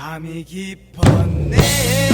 밤이 깊었네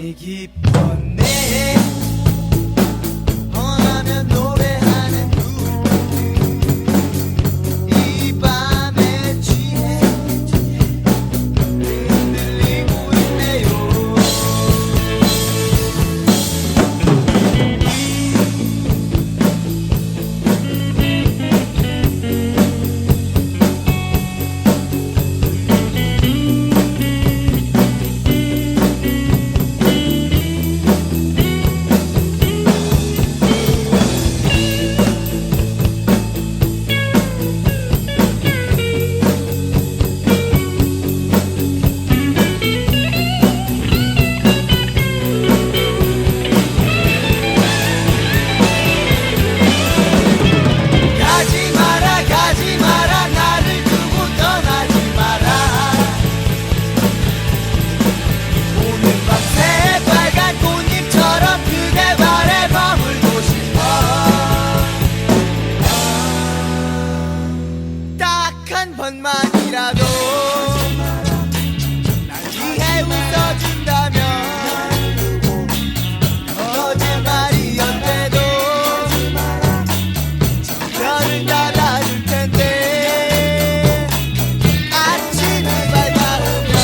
깊었네 번만이라도 날 위해 웃어준다면 거짓말이었대도 별을 따라줄 텐데 아침이 밝아오면